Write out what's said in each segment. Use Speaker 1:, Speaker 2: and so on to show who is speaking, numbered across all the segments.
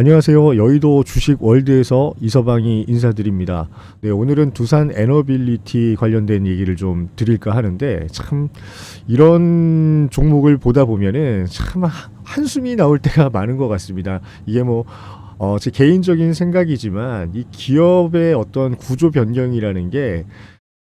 Speaker 1: 안녕하세요. 여의도 주식 월드에서 이서방이 인사드립니다. 네, 오늘은 두산 에너빌리티 관련된 얘기를 좀 드릴까 하는데 참 이런 종목을 보다 보면은 참 한숨이 나올 때가 많은 것 같습니다. 이게 뭐 어, 제 개인적인 생각이지만 이 기업의 어떤 구조 변경이라는 게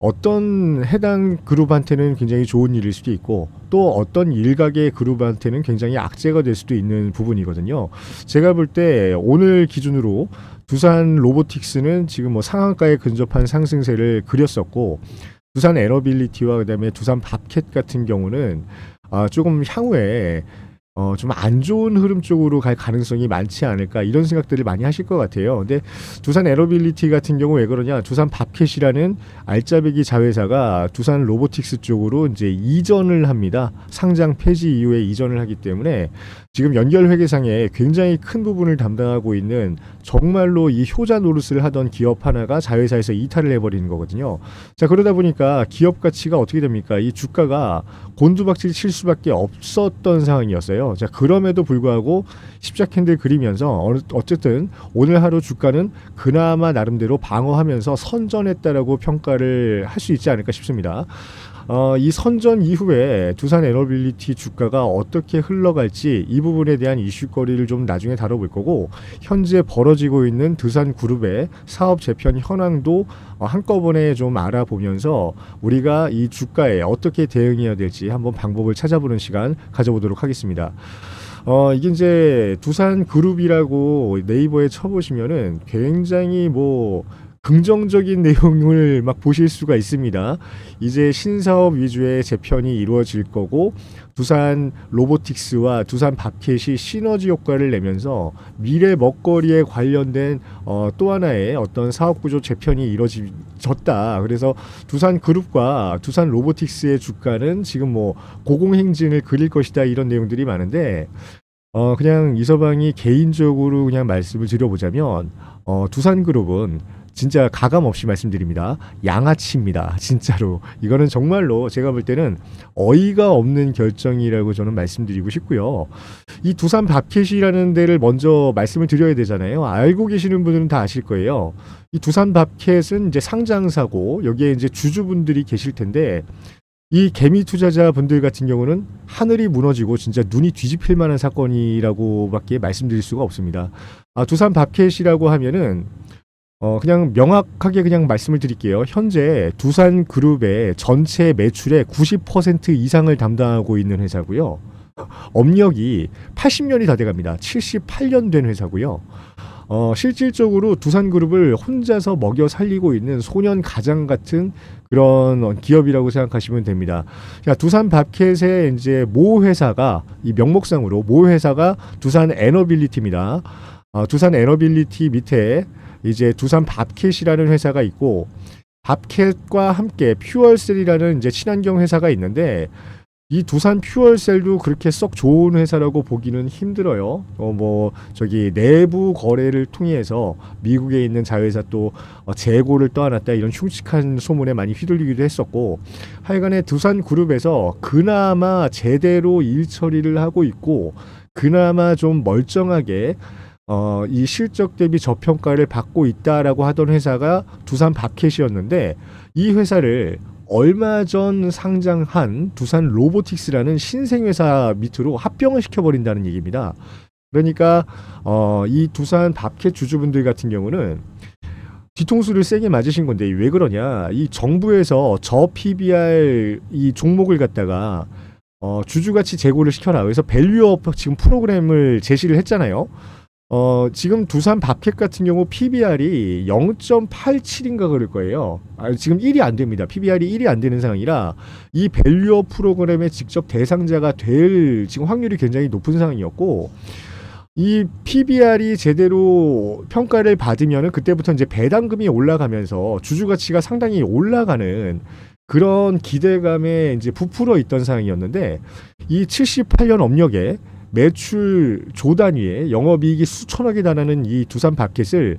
Speaker 1: 어떤 해당 그룹한테는 굉장히 좋은 일일 수도 있고 또 어떤 일각의 그룹한테는 굉장히 악재가 될 수도 있는 부분이거든요. 제가 볼 때 오늘 기준으로 두산 로보틱스는 지금 뭐 상한가에 근접한 상승세를 그렸었고 두산 에너빌리티와 그다음에 두산 밥캣 같은 경우는 아, 조금 향후에 어, 좀 안 좋은 흐름 쪽으로 갈 가능성이 많지 않을까 이런 생각들을 많이 하실 것 같아요. 근데 두산 에러빌리티 같은 경우 왜 그러냐? 두산 밥캣이라는 알짜배기 자회사가 두산 로보틱스 쪽으로 이제 이전을 합니다. 상장 폐지 이후에 이전을 하기 때문에 지금 연결 회계상에 굉장히 큰 부분을 담당하고 있는 정말로 이 효자 노릇을 하던 기업 하나가 자회사에서 이탈을 해버리는 거거든요. 자 그러다 보니까 기업 가치가 어떻게 됩니까? 이 주가가 곤두박질 칠 수밖에 없었던 상황이었어요. 자 그럼에도 불구하고 십자 캔들 그리면서 어느- 어쨌든 오늘 하루 주가는 그나마 나름대로 방어하면서 선전했다라고 평가를 할 수 있지 않을까 싶습니다. 어, 이 선전 이후에 두산 에너빌리티 주가가 어떻게 흘러갈지 이 부분에 대한 이슈거리를 좀 나중에 다뤄볼 거고 현재 벌어지고 있는 두산 그룹의 사업 재편 현황도 어, 한꺼번에 좀 알아보면서 우리가 이 주가에 어떻게 대응해야 될지 한번 방법을 찾아보는 시간 가져보도록 하겠습니다. 어, 이게 이제 두산 그룹이라고 네이버에 쳐보시면은 굉장히 뭐 긍정적인 내용을 막 보실 수가 있습니다. 이제 신사업 위주의 재편이 이루어질 거고 두산 로보틱스와 두산 밥캣이 시너지 효과를 내면서 미래 먹거리에 관련된 어, 또 하나의 어떤 사업 구조 재편이 이루어졌다. 그래서 두산 그룹과 두산 로보틱스의 주가는 지금 뭐 고공행진을 그릴 것이다 이런 내용들이 많은데 어 그냥 이서방이 개인적으로 그냥 말씀을 드려보자면 어 두산그룹은 진짜 가감 없이 말씀드립니다. 양아치입니다. 진짜로 이거는 정말로 제가 볼 때는 어이가 없는 결정이라고 저는 말씀드리고 싶고요. 이 두산 밥캣이라는 데를 먼저 말씀을 드려야 되잖아요. 알고 계시는 분들은 다 아실 거예요. 이 두산 밥캣은 이제 상장사고 여기에 이제 주주분들이 계실 텐데 이 개미 투자자 분들 같은 경우는 하늘이 무너지고 진짜 눈이 뒤집힐 만한 사건이라고밖에 말씀드릴 수가 없습니다. 아, 두산 밥캣이라고 하면은 어 그냥 명확하게 그냥 말씀을 드릴게요. 현재 두산 그룹의 전체 매출의 90% 이상을 담당하고 있는 회사고요. 업력이 80년이 다 돼갑니다. 78년 된 회사고요. 어, 실질적으로 두산그룹을 혼자서 먹여 살리고 있는 소년 가장 같은 그런 어, 기업이라고 생각하시면 됩니다. 자, 두산 밥캣의 이제 모 회사가 이 명목상으로 모 회사가 두산 에너빌리티입니다. 어, 두산 에너빌리티 밑에 이제 두산 밥캣이라는 회사가 있고 밥캣과 함께 퓨얼셀이라는 이제 친환경 회사가 있는데 이 두산 퓨얼셀도 그렇게 썩 좋은 회사라고 보기는 힘들어요. 어 뭐 저기 내부 거래를 통해서 미국에 있는 자회사 또 어, 재고를 떠안았다 이런 흉측한 소문에 많이 휘둘리기도 했었고 하여간에 두산 그룹에서 그나마 제대로 일 처리를 하고 있고 그나마 좀 멀쩡하게 어, 이 실적 대비 저평가를 받고 있다라고 하던 회사가 두산 밥캣이었는데 이 회사를 얼마 전 상장한 두산 로보틱스라는 신생 회사 밑으로 합병을 시켜버린다는 얘기입니다. 그러니까 어, 이 두산 밥캣 주주분들 같은 경우는 뒤통수를 세게 맞으신 건데 왜 그러냐? 이 정부에서 저 PBR 이 종목을 갖다가 어, 주주가치 제고를 시켜라. 그래서 밸류업 지금 프로그램을 제시를 했잖아요. 어, 지금 두산 밥캣 같은 경우 PBR이 0.87인가 그럴 거예요. 아, 지금 1이 안 됩니다. PBR이 1이 안 되는 상황이라 이 밸류업 프로그램의 직접 대상자가 될 지금 확률이 굉장히 높은 상황이었고 이 PBR이 제대로 평가를 받으면은 그때부터 이제 배당금이 올라가면서 주주 가치가 상당히 올라가는 그런 기대감에 이제 부풀어 있던 상황이었는데 이 78년 업력에 매출 조 단위의 영업이익이 수천억에 달하는 이 두산 밥켓을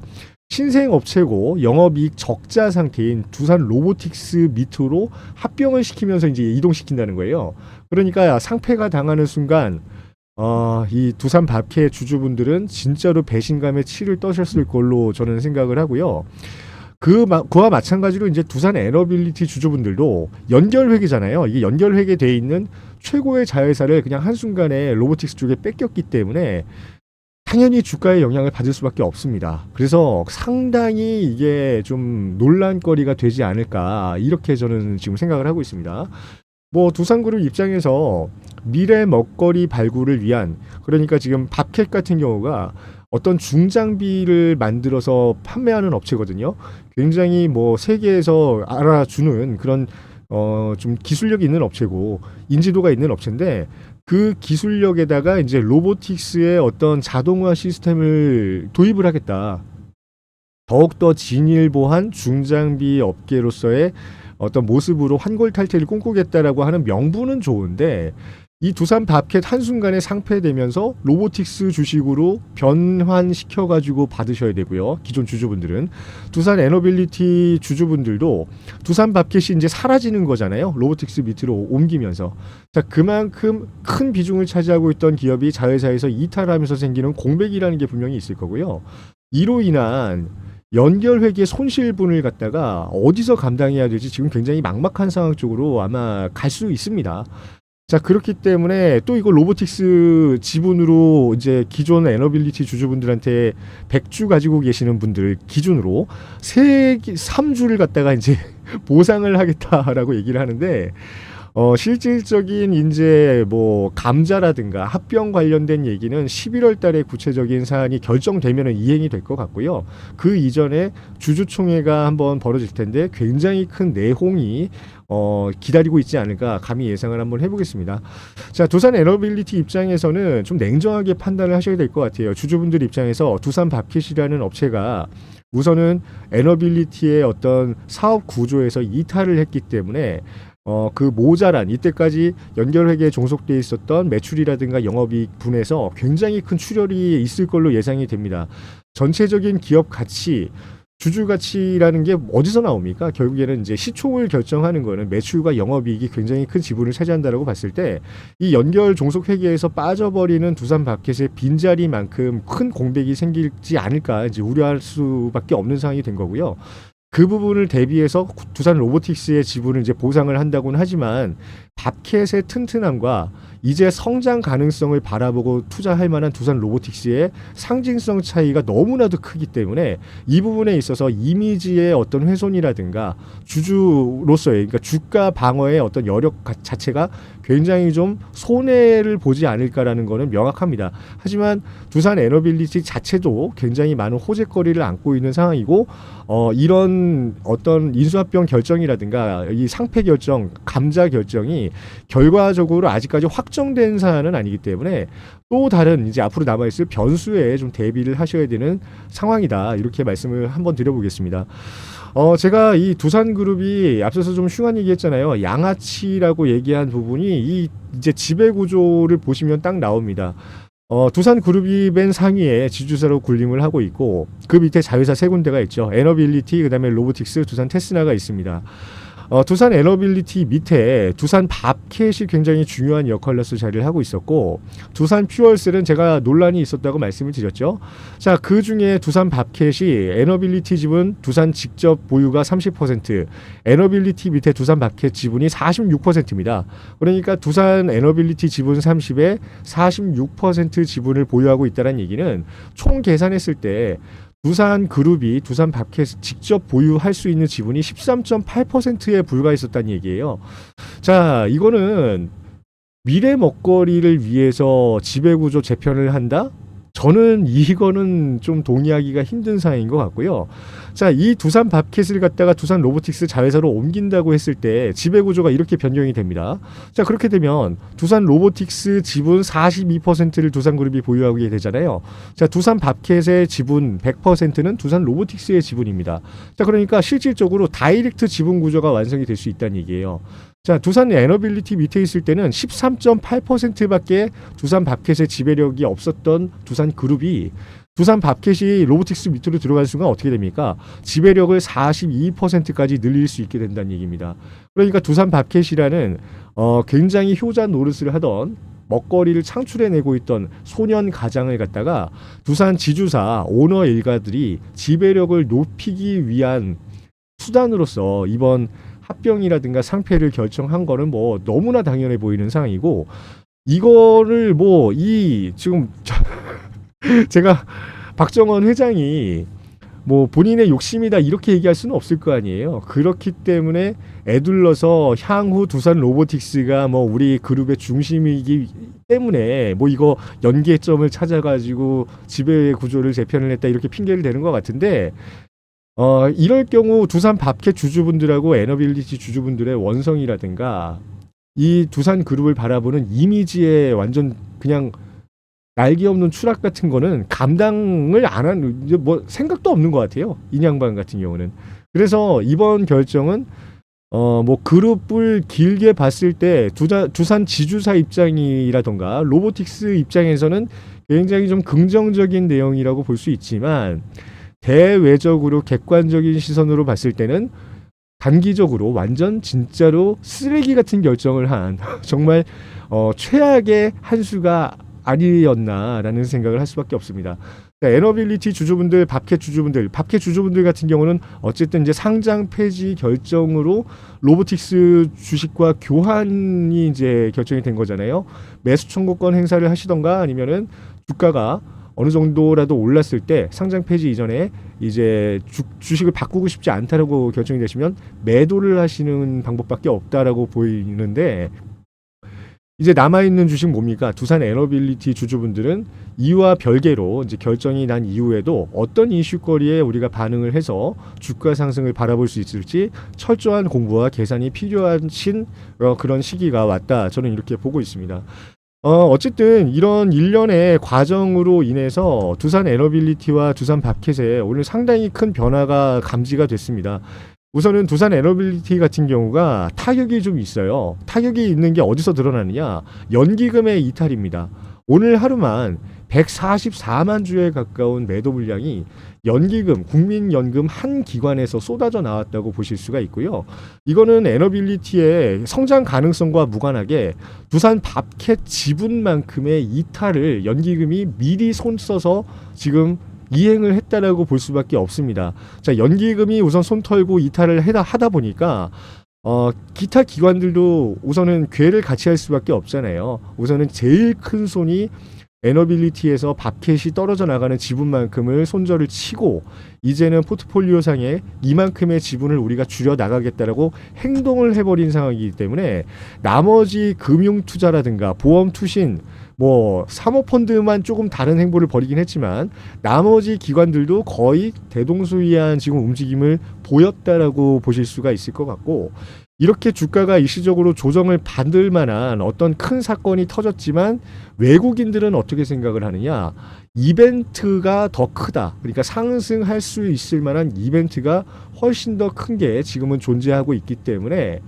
Speaker 1: 신생 업체고 영업이익 적자 상태인 두산 로보틱스 밑으로 합병을 시키면서 이제 이동시킨다는 거예요. 그러니까 상패가 당하는 순간 어, 이 두산 밥캐 주주분들은 진짜로 배신감에 치를 떠셨을 걸로 저는 생각을 하고요. 그 마- 그와 마찬가지로 이제 두산 에너빌리티 주주분들도 연결 회계잖아요. 이게 연결 회계돼 있는 최고의 자회사를 그냥 한 순간에 로보틱스 쪽에 뺏겼기 때문에 당연히 주가에 영향을 받을 수밖에 없습니다. 그래서 상당히 이게 좀 논란거리가 되지 않을까 이렇게 저는 지금 생각을 하고 있습니다. 뭐 두산그룹 입장에서 미래 먹거리 발굴을 위한 그러니까 지금 밥캣 같은 경우가 어떤 중장비를 만들어서 판매하는 업체거든요. 굉장히 뭐 세계에서 알아주는 그런 어 좀 기술력이 있는 업체고 인지도가 있는 업체인데 그 기술력에다가 이제 로보틱스의 어떤 자동화 시스템을 도입을 하겠다. 더욱더 진일보한 중장비 업계로서의 어떤 모습으로 환골탈태를 꿈꾸겠다라고 하는 명분은 좋은데 이 두산 밥캣 한순간에 상폐되면서 로보틱스 주식으로 변환시켜 가지고 받으셔야 되고요. 기존 주주분들은 두산 에너빌리티 주주분들도 두산 밥캣이 이제 사라지는 거잖아요. 로보틱스 밑으로 옮기면서 자 그만큼 큰 비중을 차지하고 있던 기업이 자회사에서 이탈하면서 생기는 공백이라는 게 분명히 있을 거고요. 이로 인한 연결 회계 손실분을 갖다가 어디서 감당해야 될지 지금 굉장히 막막한 상황 쪽으로 아마 갈 수 있습니다. 자 그렇기 때문에 또 이거 로보틱스 지분으로 이제 기존 에너빌리티 주주분들한테 100주 가지고 계시는 분들 기준으로 세 3주를 갖다가 이제 보상을 하겠다라고 얘기를 하는데 어 실질적인 이제 뭐 감자라든가 합병 관련된 얘기는 11월 달에 구체적인 사안이 결정되면 이행이 될 것 같고요. 그 이전에 주주총회가 한번 벌어질 텐데 굉장히 큰 내홍이 어, 기다리고 있지 않을까 감히 예상을 한번 해보겠습니다. 자, 두산 에너빌리티 입장에서는 좀 냉정하게 판단을 하셔야 될 것 같아요. 주주분들 입장에서 두산 밥킷이라는 업체가 우선은 에너빌리티의 어떤 사업 구조에서 이탈을 했기 때문에 어, 그 모자란 이때까지 연결회계에 종속돼 있었던 매출이라든가 영업이익 분에서 굉장히 큰 출혈이 있을 걸로 예상이 됩니다. 전체적인 기업 가치 주주 가치라는 게 어디서 나옵니까? 결국에는 이제 시총을 결정하는 거는 매출과 영업이익이 굉장히 큰 지분을 차지한다라고 봤을 때 이 연결 종속 회계에서 빠져버리는 두산 바켓의 빈자리만큼 큰 공백이 생기지 않을까 이제 우려할 수밖에 없는 상황이 된 거고요. 그 부분을 대비해서 두산 로보틱스의 지분을 이제 보상을 한다고는 하지만 밥켓의 튼튼함과 이제 성장 가능성을 바라보고 투자할 만한 두산 로보틱스의 상징성 차이가 너무나도 크기 때문에 이 부분에 있어서 이미지의 어떤 훼손이라든가 주주로서의 그러니까 주가 방어의 어떤 여력 가- 자체가 굉장히 좀 손해를 보지 않을까라는 거는 명확합니다. 하지만 두산 에너빌리티 자체도 굉장히 많은 호재거리를 안고 있는 상황이고 어, 이런 어떤 인수합병 결정이라든가 이 상패 결정, 감자 결정이 결과적으로 아직까지 확정된 사안은 아니기 때문에 또 다른 이제 앞으로 남아있을 변수에 좀 대비를 하셔야 되는 상황이다. 이렇게 말씀을 한번 드려보겠습니다. 어, 제가 이 두산그룹이 앞서서 좀 흉한 얘기 했잖아요. 양아치라고 얘기한 부분이 이 이제 지배 구조를 보시면 딱 나옵니다. 어, 두산 그룹이 맨 상위에 지주사로 군림을 하고 있고 그 밑에 자회사 세 군데가 있죠. 에너빌리티, 그다음에 로보틱스, 두산 테스나가 있습니다. 어, 두산 에너빌리티 밑에 두산 밥캣이 굉장히 중요한 역할로서 자리를 하고 있었고 두산 퓨얼셀은 제가 논란이 있었다고 말씀을 드렸죠. 자, 그 중에 두산 밥캣이 에너빌리티 지분 두산 직접 보유가 30%, 에너빌리티 밑에 두산 밥캣 지분이 46%입니다. 그러니까 두산 에너빌리티 지분 30에 46% 지분을 보유하고 있다는 얘기는 총 계산했을 때 두산 그룹이 두산 밥캣 직접 보유할 수 있는 지분이 13.8%에 불과했었다는 얘기예요. 자, 이거는 미래 먹거리를 위해서 지배구조 재편을 한다? 저는 이거는 좀 동의하기가 힘든 사항인 것 같고요. 자, 이 두산 밥캣을 갖다가 두산 로보틱스 자회사로 옮긴다고 했을 때 지배 구조가 이렇게 변경이 됩니다. 자, 그렇게 되면 두산 로보틱스 지분 42%를 두산그룹이 보유하게 되잖아요. 자, 두산 밥캣의 지분 100%는 두산 로보틱스의 지분입니다. 자, 그러니까 실질적으로 다이렉트 지분 구조가 완성이 될 수 있다는 얘기예요. 자, 두산 에너빌리티 밑에 있을 때는 13.8%밖에 두산 밥캣의 지배력이 없었던 두산 그룹이 두산 밥캣이 로보틱스 밑으로 들어가는 순간 어떻게 됩니까? 지배력을 42%까지 늘릴 수 있게 된다는 얘기입니다. 그러니까 두산 밥캣이라는 어, 굉장히 효자 노릇을 하던 먹거리를 창출해내고 있던 소년 가장을 갖다가 두산 지주사 오너 일가들이 지배력을 높이기 위한 수단으로서 이번 합병이라든가 상패를 결정한 거는 뭐 너무나 당연해 보이는 상황이고 이거를 뭐 이 지금 제가 박정원 회장이 뭐 본인의 욕심이다 이렇게 얘기할 수는 없을 거 아니에요. 그렇기 때문에 애둘러서 향후 두산 로보틱스가 뭐 우리 그룹의 중심이기 때문에 뭐 이거 연계점을 찾아가지고 지배 구조를 재편을 했다 이렇게 핑계를 대는 것 같은데 어 이럴 경우 두산 밥캣 주주분들하고 에너빌리티 주주분들의 원성이라든가 이 두산 그룹을 바라보는 이미지에 완전 그냥 날개 없는 추락 같은 거는 감당을 안 하는 이제 뭐 생각도 없는 것 같아요. 인양반 같은 경우는. 그래서 이번 결정은 어 뭐 그룹을 길게 봤을 때 두자, 두산 지주사 입장이라던가 로보틱스 입장에서는 굉장히 좀 긍정적인 내용이라고 볼 수 있지만 대외적으로 객관적인 시선으로 봤을 때는 단기적으로 완전 진짜로 쓰레기 같은 결정을 한 정말 어, 최악의 한 수가 아니었나라는 생각을 할 수밖에 없습니다. 그러니까 에너빌리티 주주분들, 밥캣 주주분들, 밥캣 주주분들 같은 경우는 어쨌든 이제 상장 폐지 결정으로 로보틱스 주식과 교환이 이제 결정이 된 거잖아요. 매수 청구권 행사를 하시던가 아니면은 주가가 어느 정도라도 올랐을 때 상장 폐지 이전에 이제 주, 주식을 바꾸고 싶지 않다라고 결정이 되시면 매도를 하시는 방법밖에 없다라고 보이는데 이제 남아 있는 주식 뭡니까? 두산 에너빌리티 주주분들은 이와 별개로 이제 결정이 난 이후에도 어떤 이슈거리에 우리가 반응을 해서 주가 상승을 바라볼 수 있을지 철저한 공부와 계산이 필요하신 어, 그런 시기가 왔다. 저는 이렇게 보고 있습니다. 어, 어쨌든 이런 일련의 과정으로 인해서 두산 에너빌리티와 두산 밥켓에 오늘 상당히 큰 변화가 감지가 됐습니다. 우선은 두산 에너빌리티 같은 경우가 타격이 좀 있어요. 타격이 있는 게 어디서 드러나느냐? 연기금의 이탈입니다. 오늘 하루만 144만 주에 가까운 매도 물량이 연기금, 국민연금 한 기관에서 쏟아져 나왔다고 보실 수가 있고요. 이거는 에너빌리티의 성장 가능성과 무관하게 두산 밥캣 지분만큼의 이탈을 연기금이 미리 손 써서 지금 이행을 했다라고 볼 수밖에 없습니다. 자, 연기금이 우선 손 털고 이탈을 하다 보니까 어, 기타 기관들도 우선은 괴를 같이 할 수밖에 없잖아요. 우선은 제일 큰 손이 에너빌리티에서 밥캣이 떨어져 나가는 지분만큼을 손절을 치고 이제는 포트폴리오 상에 이만큼의 지분을 우리가 줄여 나가겠다라고 행동을 해버린 상황이기 때문에 나머지 금융 투자라든가 보험 투신 뭐 사모펀드만 조금 다른 행보를 벌이긴 했지만 나머지 기관들도 거의 대동소이한 지금 움직임을 보였다라고 보실 수가 있을 것 같고 이렇게 주가가 일시적으로 조정을 받을 만한 어떤 큰 사건이 터졌지만 외국인들은 어떻게 생각을 하느냐 이벤트가 더 크다 그러니까 상승할 수 있을 만한 이벤트가 훨씬 더 큰 게 지금은 존재하고 있기 때문에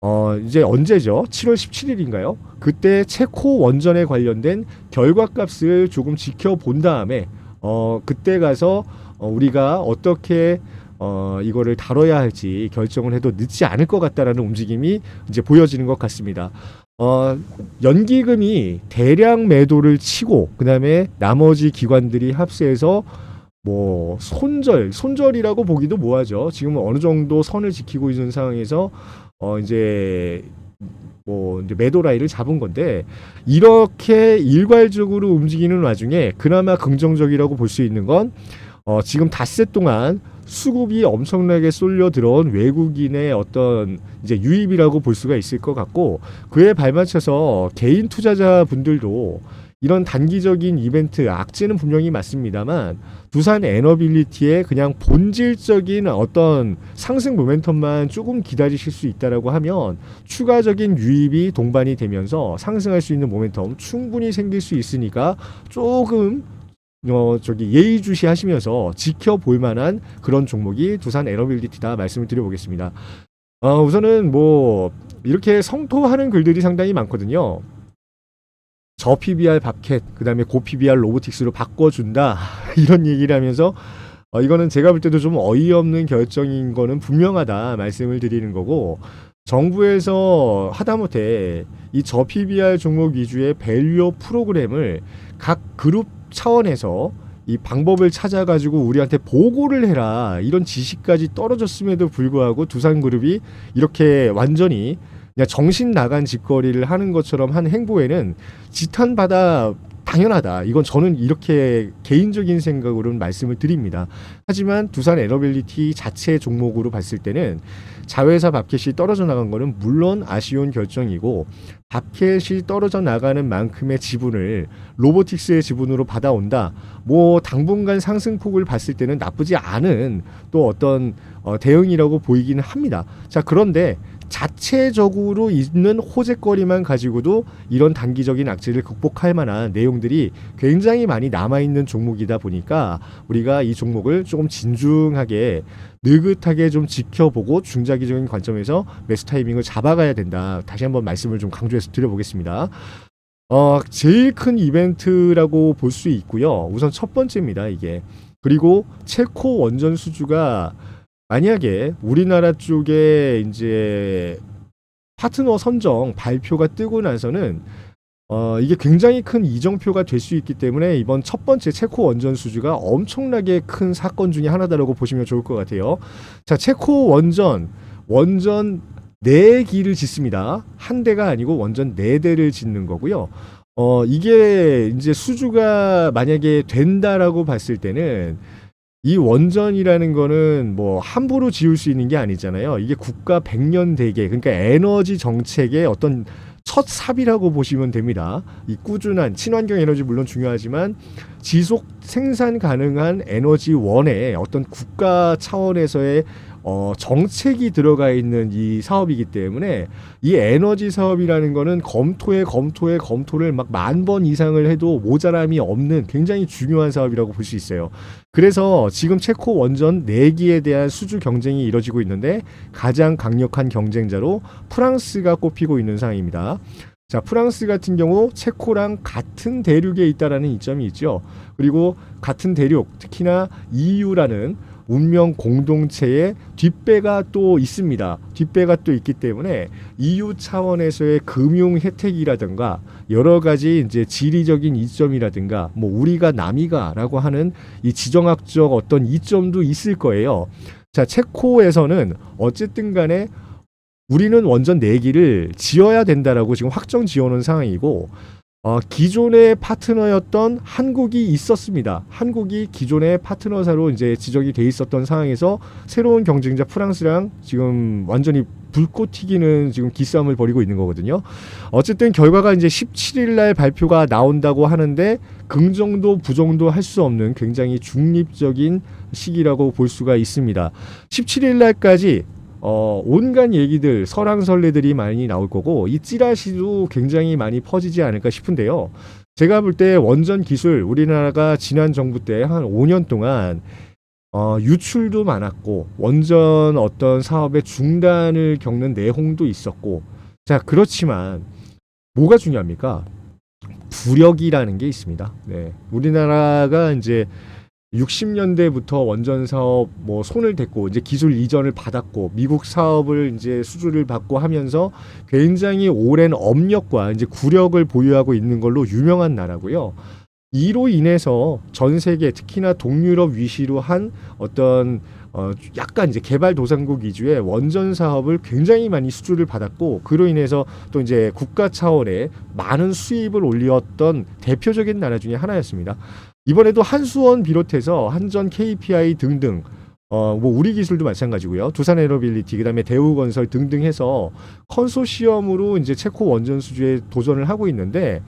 Speaker 1: 어 이제 언제죠? 7월 17일인가요? 그때 체코 원전에 관련된 결과값을 조금 지켜본 다음에 어 그때 가서 어 우리가 어떻게 어 이거를 다뤄야 할지 결정을 해도 늦지 않을 것 같다라는 움직임이 이제 보여지는 것 같습니다. 어 연기금이 대량 매도를 치고 그다음에 나머지 기관들이 합세해서 뭐 손절 손절이라고 보기도 뭐하죠. 지금 어느 정도 선을 지키고 있는 상황에서 어 이제 뭐 이제 매도 라인을 잡은 건데 이렇게 일괄적으로 움직이는 와중에 그나마 긍정적이라고 볼 수 있는 건 어, 지금 닷새 동안 수급이 엄청나게 쏠려 들어온 외국인의 어떤 이제 유입이라고 볼 수가 있을 것 같고 그에 발맞춰서 개인 투자자 분들도 이런 단기적인 이벤트 악재는 분명히 맞습니다만 두산 에너빌리티의 그냥 본질적인 어떤 상승 모멘텀만 조금 기다리실 수 있다라고 하면 추가적인 유입이 동반이 되면서 상승할 수 있는 모멘텀 충분히 생길 수 있으니까 조금 어 저기 예의주시 하시면서 지켜볼 만한 그런 종목이 두산 에너빌리티다 말씀을 드려보겠습니다. 어 우선은 뭐 이렇게 성토하는 글들이 상당히 많거든요. 저 PBR 밥캣 그다음에 고 PBR 로보틱스로 바꿔준다 이런 얘기를 하면서 어, 이거는 제가 볼 때도 좀 어이없는 결정인 거는 분명하다 말씀을 드리는 거고 정부에서 하다못해 이 저PBR 종목 위주의 밸류업 프로그램을 각 그룹 차원에서 이 방법을 찾아가지고 우리한테 보고를 해라. 이런 지시까지 떨어졌음에도 불구하고 두산그룹이 이렇게 완전히 그냥 정신 나간 짓거리를 하는 것처럼 한 행보에는 지탄받아 당연하다. 이건 저는 이렇게 개인적인 생각으로는 말씀을 드립니다. 하지만 두산 에너빌리티 자체 종목으로 봤을 때는 자회사 밥켓이 떨어져 나간 거는 물론 아쉬운 결정이고 밥켓이 떨어져 나가는 만큼의 지분을 로보틱스의 지분으로 받아온다. 뭐 당분간 상승폭을 봤을 때는 나쁘지 않은 또 어떤 어, 대응이라고 보이기는 합니다. 자 그런데 자체적으로 있는 호재거리만 가지고도 이런 단기적인 악재를 극복할 만한 내용들이 굉장히 많이 남아있는 종목이다 보니까 우리가 이 종목을 조금 진중하게 느긋하게 좀 지켜보고 중장기적인 관점에서 매수 타이밍을 잡아가야 된다. 다시 한번 말씀을 좀 강조해서 드려보겠습니다. 어, 제일 큰 이벤트라고 볼 수 있고요. 우선 첫 번째입니다, 이게. 그리고 체코 원전 수주가 만약에 우리나라 쪽에 이제 파트너 선정 발표가 뜨고 나서는 어, 이게 굉장히 큰 이정표가 될 수 있기 때문에 이번 첫 번째 체코 원전 수주가 엄청나게 큰 사건 중에 하나다라고 보시면 좋을 것 같아요. 자, 체코 원전 원전 네 기를 짓습니다. 한 대가 아니고 원전 네 대를 짓는 거고요. 어, 이게 이제 수주가 만약에 된다라고 봤을 때는 이 원전이라는 거는 뭐 함부로 지을 수 있는 게 아니잖아요. 이게 국가 백년 대계 그러니까 에너지 정책의 어떤 첫 삽이라고 보시면 됩니다. 이 꾸준한 친환경 에너지 물론 중요하지만 지속 생산 가능한 에너지원의 어떤 국가 차원에서의 어, 정책이 들어가 있는 이 사업이기 때문에 이 에너지 사업이라는 거는 검토에 검토에 검토를 막 만 번 이상을 해도 모자람이 없는 굉장히 중요한 사업이라고 볼 수 있어요. 그래서 지금 체코 원전 4기에 대한 수주 경쟁이 이뤄지고 있는데 가장 강력한 경쟁자로 프랑스가 꼽히고 있는 상황입니다. 자, 프랑스 같은 경우 체코랑 같은 대륙에 있다라는 이점이 있죠. 그리고 같은 대륙, 특히나 EU라는 운명 공동체의 뒷배가 또 있습니다. 뒷배가 또 있기 때문에 EU 차원에서의 금융 혜택이라든가 여러 가지 이제 지리적인 이점이라든가 뭐 우리가 남이가라고 하는 이 지정학적 어떤 이점도 있을 거예요. 자, 체코에서는 어쨌든 간에 우리는 원전 4기를 지어야 된다라고 지금 확정 지어놓은 상황이고 어, 기존의 파트너였던 한국이 있었습니다. 한국이 기존의 파트너사로 이제 지정이 돼 있었던 상황에서 새로운 경쟁자 프랑스랑 지금 완전히 불꽃 튀기는 지금 기싸움을 벌이고 있는 거거든요. 어쨌든 결과가 이제 17일 날 발표가 나온다고 하는데 긍정도 부정도 할 수 없는 굉장히 중립적인 시기라고 볼 수가 있습니다. 17일 날까지 어, 온갖 얘기들, 설왕설래들이 많이 나올 거고 이 찌라시도 굉장히 많이 퍼지지 않을까 싶은데요. 제가 볼 때 원전 기술 우리나라가 지난 정부 때 한 5년 동안 어, 유출도 많았고 원전 어떤 사업의 중단을 겪는 내홍도 있었고 자 그렇지만 뭐가 중요합니까? 부력이라는 게 있습니다. 네, 우리나라가 이제 60년대부터 원전 사업 뭐 손을 댔고 이제 기술 이전을 받았고 미국 사업을 이제 수주를 받고 하면서 굉장히 오랜 업력과 이제 구력을 보유하고 있는 걸로 유명한 나라고요. 이로 인해서 전 세계 특히나 동유럽 위시로 한 어떤 어 약간 이제 개발 도상국 위주의 원전 사업을 굉장히 많이 수주를 받았고 그로 인해서 또 이제 국가 차원의 많은 수입을 올렸던 대표적인 나라 중에 하나였습니다. 이번에도 한수원 비롯해서 한전 KPI 등등 어 뭐 우리 기술도 마찬가지고요. 두산 에너빌리티 그다음에 대우건설 등등 해서 컨소시엄으로 이제 체코 원전 수주에 도전을 하고 있는데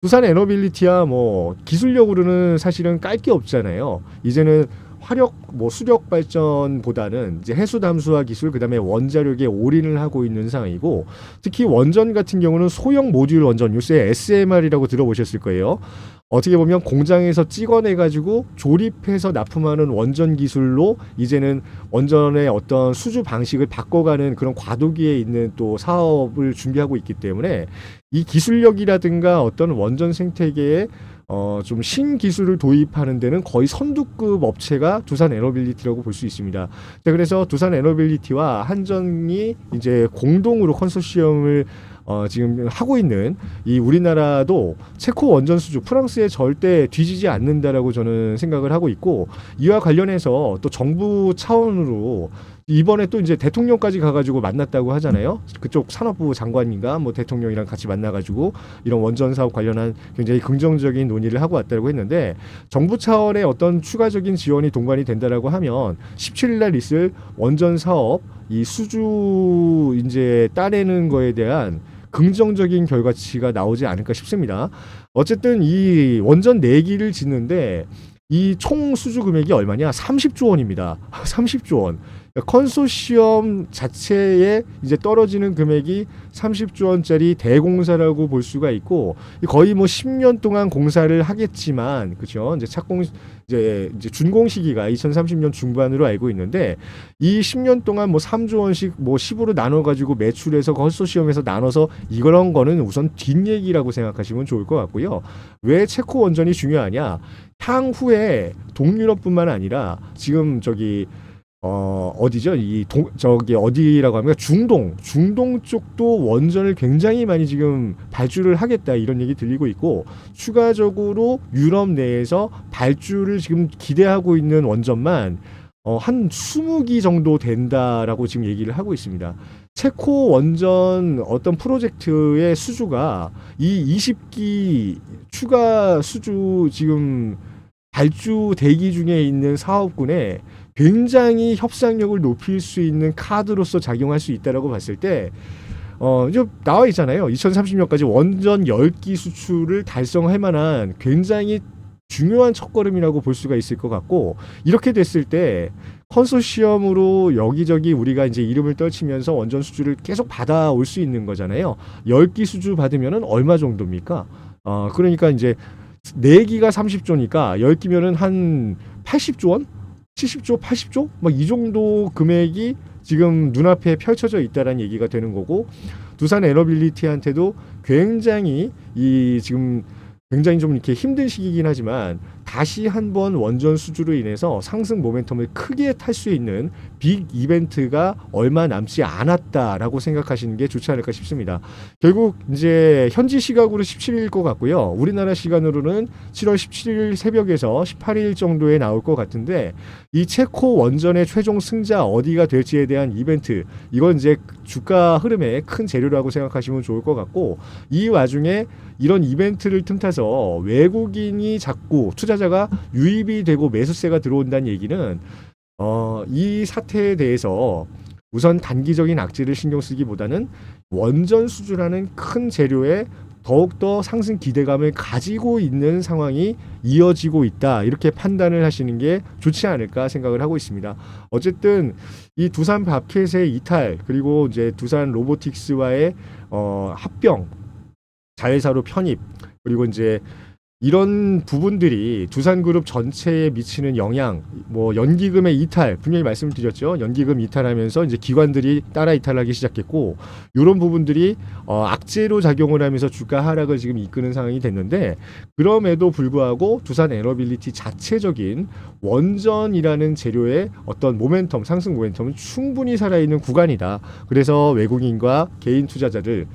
Speaker 1: 두산 에너빌리티야 뭐 기술력으로는 사실은 깔 게 없잖아요. 이제는 화력 뭐 수력 발전보다는 이제 해수 담수화 기술 그다음에 원자력에 올인을 하고 있는 상황이고 특히 원전 같은 경우는 소형 모듈 원전 요새 SMR이라고 들어보셨을 거예요. 어떻게 보면 공장에서 찍어내 가지고 조립해서 납품하는 원전 기술로 이제는 원전의 어떤 수주 방식을 바꿔가는 그런 과도기에 있는 또 사업을 준비하고 있기 때문에 이 기술력이라든가 어떤 원전 생태계의 어, 좀 신기술을 도입하는 데는 거의 선두급 업체가 두산 에너빌리티라고 볼 수 있습니다. 자, 그래서 두산 에너빌리티와 한전이 이제 공동으로 컨소시엄을 어, 지금 하고 있는 이 우리나라도 체코 원전 수주 프랑스에 절대 뒤지지 않는다라고 저는 생각을 하고 있고 이와 관련해서 또 정부 차원으로 이번에 또 이제 대통령까지 가가지고 만났다고 하잖아요. 그쪽 산업부 장관인가 뭐 대통령이랑 같이 만나가지고 이런 원전 사업 관련한 굉장히 긍정적인 논의를 하고 왔다고 했는데 정부 차원의 어떤 추가적인 지원이 동반이 된다라고 하면 17일 날 있을 원전 사업 이 수주 이제 따내는 거에 대한 긍정적인 결과치가 나오지 않을까 싶습니다. 어쨌든 이 원전 네기를 짓는데 이 총 수주 금액이 얼마냐? 30조 원입니다. 30조 원. 컨소시엄 자체에 이제 떨어지는 금액이 30조 원짜리 대공사라고 볼 수가 있고 거의 뭐 10년 동안 공사를 하겠지만 그렇죠. 이제 착공 이제 이제 준공 시기가 2030년 중반으로 알고 있는데 이 10년 동안 뭐 3조 원씩 뭐 10으로 나눠 가지고 매출해서 컨소시엄에서 나눠서 이런 거는 우선 뒷얘기라고 생각하시면 좋을 것 같고요. 왜 체코 원전이 중요하냐? 향후에 동유럽뿐만 아니라 지금 저기 어 어디죠? 이 동 저기 어디라고 합니까? 중동 중동 쪽도 원전을 굉장히 많이 지금 발주를 하겠다 이런 얘기 들리고 있고 추가적으로 유럽 내에서 발주를 지금 기대하고 있는 원전만 어, 한 20기 정도 된다라고 지금 얘기를 하고 있습니다. 체코 원전 어떤 프로젝트의 수주가 이 20기 추가 수주 지금 발주 대기 중에 있는 사업군에 굉장히 협상력을 높일 수 있는 카드로서 작용할 수 있다라고 봤을 때 어, 이제 나와 있잖아요. 2030년까지 원전 10기 수출을 달성할 만한 굉장히 중요한 첫걸음이라고 볼 수가 있을 것 같고 이렇게 됐을 때 컨소시엄으로 여기저기 우리가 이제 이름을 떨치면서 원전 수주를 계속 받아올 수 있는 거잖아요. 10기 수주 받으면은 얼마 정도입니까? 어, 그러니까 이제 4기가 30조니까 10기면은 한 80조 원? 70조, 80조? 막 이 정도 금액이 지금 눈앞에 펼쳐져 있다라는 얘기가 되는 거고 두산 에너빌리티한테도 굉장히 이 지금 굉장히 좀 이렇게 힘든 시기이긴 하지만 다시 한번 원전 수주로 인해서 상승 모멘텀을 크게 탈 수 있는 빅 이벤트가 얼마 남지 않았다라고 생각하시는 게 좋지 않을까 싶습니다. 결국 이제 현지 시각으로 17일일 것 같고요. 우리나라 시간으로는 7월 17일 새벽에서 18일 정도에 나올 것 같은데 이 체코 원전의 최종 승자 어디가 될지에 대한 이벤트 이건 이제 주가 흐름의 큰 재료라고 생각하시면 좋을 것 같고 이 와중에 이런 이벤트를 틈타서 외국인이 자꾸 투자자가 유입이 되고 매수세가 들어온다는 얘기는 어, 이 사태에 대해서 우선 단기적인 악재를 신경 쓰기보다는 원전 수주라는 큰 재료에 더욱더 상승 기대감을 가지고 있는 상황이 이어지고 있다. 이렇게 판단을 하시는 게 좋지 않을까 생각을 하고 있습니다. 어쨌든 이 두산 밥켓의 이탈 그리고 이제 두산 로보틱스와의 어, 합병 자회사로 편입 그리고 이제 이런 부분들이 두산그룹 전체에 미치는 영향, 뭐 연기금의 이탈 분명히 말씀을 드렸죠. 연기금 이탈하면서 이제 기관들이 따라 이탈하기 시작했고 이런 부분들이 어, 악재로 작용을 하면서 주가 하락을 지금 이끄는 상황이 됐는데 그럼에도 불구하고 두산 에너빌리티 자체적인 원전이라는 재료의 어떤 모멘텀 상승 모멘텀은 충분히 살아있는 구간이다. 그래서 외국인과 개인 투자자들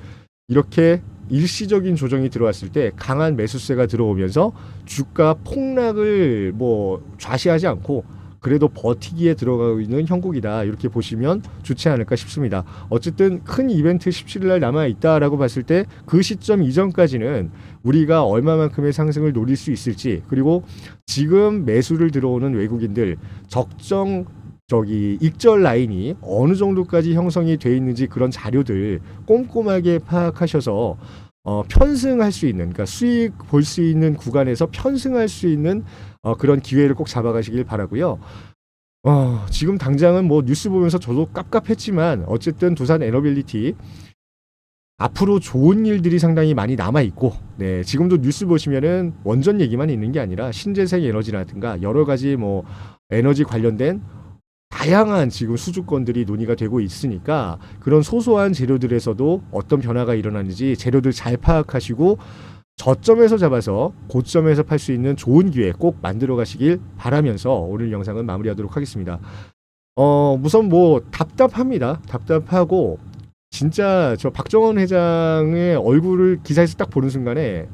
Speaker 1: 이렇게 일시적인 조정이 들어왔을 때 강한 매수세가 들어오면서 주가 폭락을 뭐 좌시하지 않고 그래도 버티기에 들어가고 있는 형국이다 이렇게 보시면 좋지 않을까 싶습니다. 어쨌든 큰 이벤트 17일 날 남아 있다라고 봤을 때 그 시점 이전까지는 우리가 얼마만큼의 상승을 노릴 수 있을지 그리고 지금 매수를 들어오는 외국인들 적정 저기 익절 라인이 어느 정도까지 형성이 돼 있는지 그런 자료들 꼼꼼하게 파악하셔서 어, 편승할 수 있는 그러니까 수익 볼 수 있는 구간에서 편승할 수 있는 어, 그런 기회를 꼭 잡아가시길 바라고요. 어, 지금 당장은 뭐 뉴스 보면서 저도 깝깝했지만 어쨌든 두산 에너빌리티 앞으로 좋은 일들이 상당히 많이 남아 있고, 네 지금도 뉴스 보시면은 원전 얘기만 있는 게 아니라 신재생 에너지라든가 여러 가지 뭐 에너지 관련된 다양한 지금 수주권들이 논의가 되고 있으니까 그런 소소한 재료들에서도 어떤 변화가 일어나는지 재료들 잘 파악하시고 저점에서 잡아서 고점에서 팔 수 있는 좋은 기회 꼭 만들어 가시길 바라면서 오늘 영상은 마무리하도록 하겠습니다. 어, 우선 뭐 답답합니다. 답답하고 진짜 저 박정원 회장의 얼굴을 기사에서 딱 보는 순간에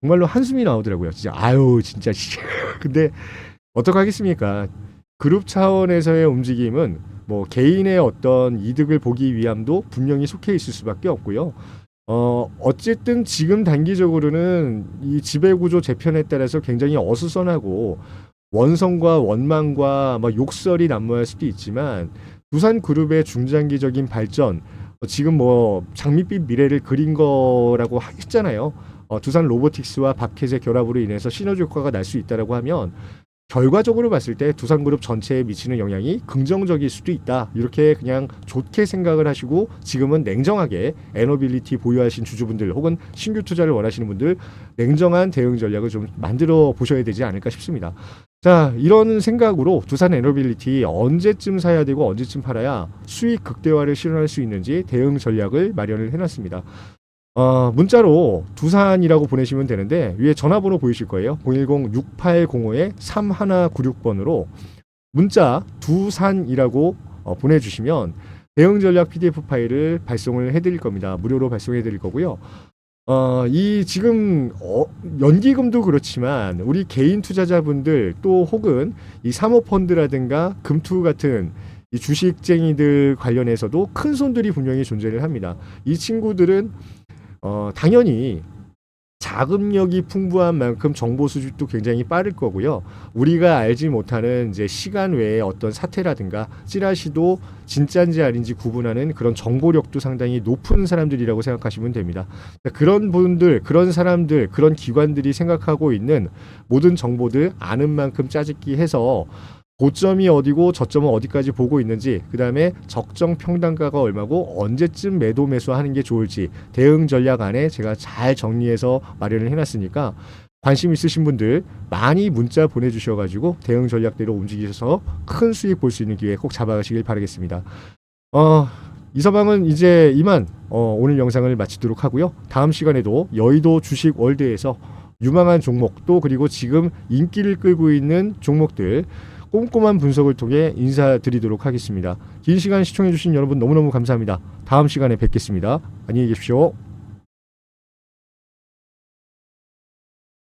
Speaker 1: 정말로 한숨이 나오더라고요. 진짜 아유 진짜 씨. 근데 어떡하겠습니까? 그룹 차원에서의 움직임은 뭐 개인의 어떤 이득을 보기 위함도 분명히 속해 있을 수밖에 없고요. 어 어쨌든 지금 단기적으로는 이 지배구조 재편에 따라서 굉장히 어수선하고 원성과 원망과 막 욕설이 난무할 수도 있지만 두산 그룹의 중장기적인 발전 어, 지금 뭐 장밋빛 미래를 그린 거라고 하- 했잖아요. 어, 두산 로보틱스와 밥캣의 결합으로 인해서 시너지 효과가 날 수 있다라고 하면 결과적으로 봤을 때 두산그룹 전체에 미치는 영향이 긍정적일 수도 있다. 이렇게 그냥 좋게 생각을 하시고 지금은 냉정하게 에너빌리티 보유하신 주주분들 혹은 신규 투자를 원하시는 분들 냉정한 대응 전략을 좀 만들어 보셔야 되지 않을까 싶습니다. 자, 이런 생각으로 두산 에너빌리티 언제쯤 사야 되고 언제쯤 팔아야 수익 극대화를 실현할 수 있는지 대응 전략을 마련을 해놨습니다. 어, 문자로 두산이라고 보내시면 되는데 위에 전화번호 보이실 거예요. 010-6805-3196번으로 문자 두산이라고 어, 보내주시면 대응 전략 PDF 파일을 발송을 해드릴 겁니다. 무료로 발송해드릴 거고요. 어, 이 지금 어, 연기금도 그렇지만 우리 개인 투자자분들 또 혹은 이 사모펀드라든가 금투 같은 이 주식쟁이들 관련해서도 큰 손들이 분명히 존재를 합니다. 이 친구들은 어, 당연히 자금력이 풍부한 만큼 정보 수집도 굉장히 빠를 거고요. 우리가 알지 못하는 이제 시간 외에 어떤 사태라든가 찌라시도 진짜인지 아닌지 구분하는 그런 정보력도 상당히 높은 사람들이라고 생각하시면 됩니다. 그런 분들, 그런 사람들, 그런 기관들이 생각하고 있는 모든 정보들 아는 만큼 짜집기 해서 고점이 어디고 저점은 어디까지 보고 있는지 그 다음에 적정 평단가가 얼마고 언제쯤 매도 매수하는 게 좋을지 대응 전략 안에 제가 잘 정리해서 마련을 해놨으니까 관심 있으신 분들 많이 문자 보내주셔가지고 대응 전략대로 움직이셔서 큰 수익 볼 수 있는 기회 꼭 잡아가시길 바라겠습니다. 어, 이 서방은 이제 이만 어, 오늘 영상을 마치도록 하고요. 다음 시간에도 여의도 주식 월드에서 유망한 종목 또 그리고 지금 인기를 끌고 있는 종목들 꼼꼼한 분석을 통해 인사드리도록 하겠습니다. 긴 시간 시청해주신 여러분 너무너무 감사합니다. 다음 시간에 뵙겠습니다. 안녕히 계십시오.